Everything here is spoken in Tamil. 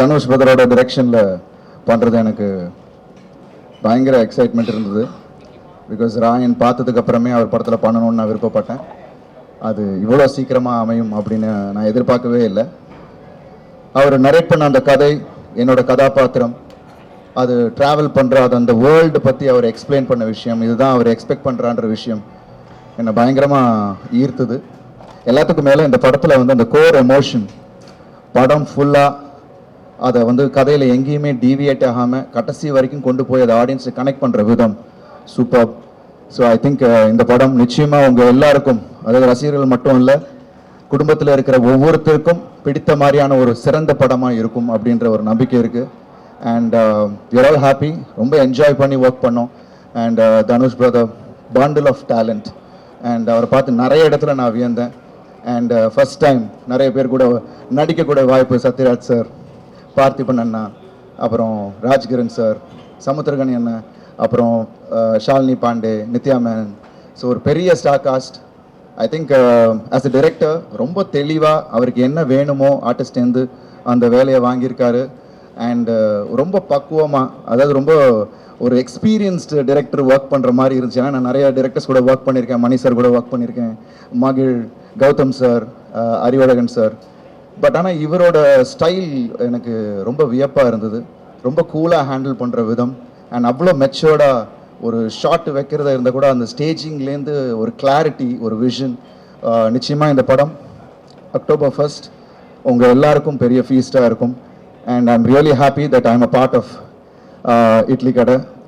தனுஷ் பிரதரோட டிரெக்ஷனில் பண்ணுறது எனக்கு பயங்கர எக்ஸைட்மெண்ட் இருந்தது. பிகாஸ் ராயன் பார்த்ததுக்கு அப்புறமே அவர் படத்தில் பண்ணணும்னு நான் விருப்பப்பட்டேன். அது இவ்வளோ சீக்கிரமாக அமையும் அப்படின்னு நான் எதிர்பார்க்கவே இல்லை. அவர் நரேட் பண்ண அந்த கதை என்னோட கதாபாத்திரம் அது ட்ராவல் பண்ணுற அது அந்த வேர்ல்டு பற்றி அவர் எக்ஸ்பிளைன் பண்ண விஷயம் இதுதான் அவர் எக்ஸ்பெக்ட் பண்ணுறான்ற விஷயம் என்னை பயங்கரமாக ஈர்த்தது. எல்லாத்துக்கும் மேலே இந்த படத்தில் வந்து அந்த கோர் எமோஷன் படம் ஃபுல்லாக அதை வந்து கதையில் எங்கேயுமே டீவியேட் ஆகாமல் கடைசி வரைக்கும் கொண்டு போய் அதை ஆடியன்ஸை கனெக்ட் பண்ணுற விதம். சூப்பர் ஸோ ஐ திங்க் இந்த படம் நிச்சயமாக உங்கள் எல்லாருக்கும் அதாவது ரசிகர்கள் மட்டும் இல்லை குடும்பத்தில் இருக்கிற ஒவ்வொருத்தருக்கும் பிடித்த மாதிரியான ஒரு சிறந்த படமாக இருக்கும் அப்படின்ற ஒரு நம்பிக்கை இருக்குது அண்ட் யூர் ஆல் ஹாப்பி ரொம்ப என்ஜாய் பண்ணி ஒர்க் பண்ணோம். And Dhanush brother bundle of talent and அவரை பார்த்து நிறைய இடத்துல நான் வியந்தேன். அண்ட் ஃபஸ்ட் டைம் நிறைய பேர் கூட நடிக்கக்கூடிய வாய்ப்பு சத்யராஜ் சார் பார்த்திபன் அண்ணா அப்புறம் ராஜ்கிரண் சார் சமுத்திரகணி அண்ணன் அப்புறம் ஷாலினி பாண்டே நித்யா மேனன். ஸோ ஒரு பெரிய star cast I think as a director ரொம்ப தெளிவாக அவருக்கு என்ன வேணுமோ ஆர்டிஸ்ட்லேருந்து அந்த வேலையை வாங்கியிருக்காரு. அண்ட் ரொம்ப பக்குவமாக அதாவது ரொம்ப ஒரு எக்ஸ்பீரியன்ஸ்டு டைரக்டர் ஒர்க் பண்ணுற மாதிரி இருந்துச்சு. ஏன்னா நான் நிறைய டிரெக்டர்ஸ் கூட ஒர்க் பண்ணியிருக்கேன். மணி சார் கூட ஒர்க் பண்ணியிருக்கேன். மகிழ் Gautham sir Arivazhagan sir but ஆனால் இவரோட ஸ்டைல் எனக்கு ரொம்ப வியப்பாக இருந்தது. ரொம்ப கூலாக ஹேண்டில் பண்ணுற விதம். அண்ட் அவ்வளோ மெச்சோர்டாக ஒரு ஷாட் வைக்கிறதா இருந்தால் கூட அந்த ஸ்டேஜிங்லேருந்து ஒரு கிளாரிட்டி ஒரு விஷன் நிச்சயமாக இந்த படம் அக்டோபர் ஃபர்ஸ்ட் உங்கள் எல்லாருக்கும் பெரிய ஃபீஸ்டாக இருக்கும். And I am really happy that I am a part of Idli Kadai.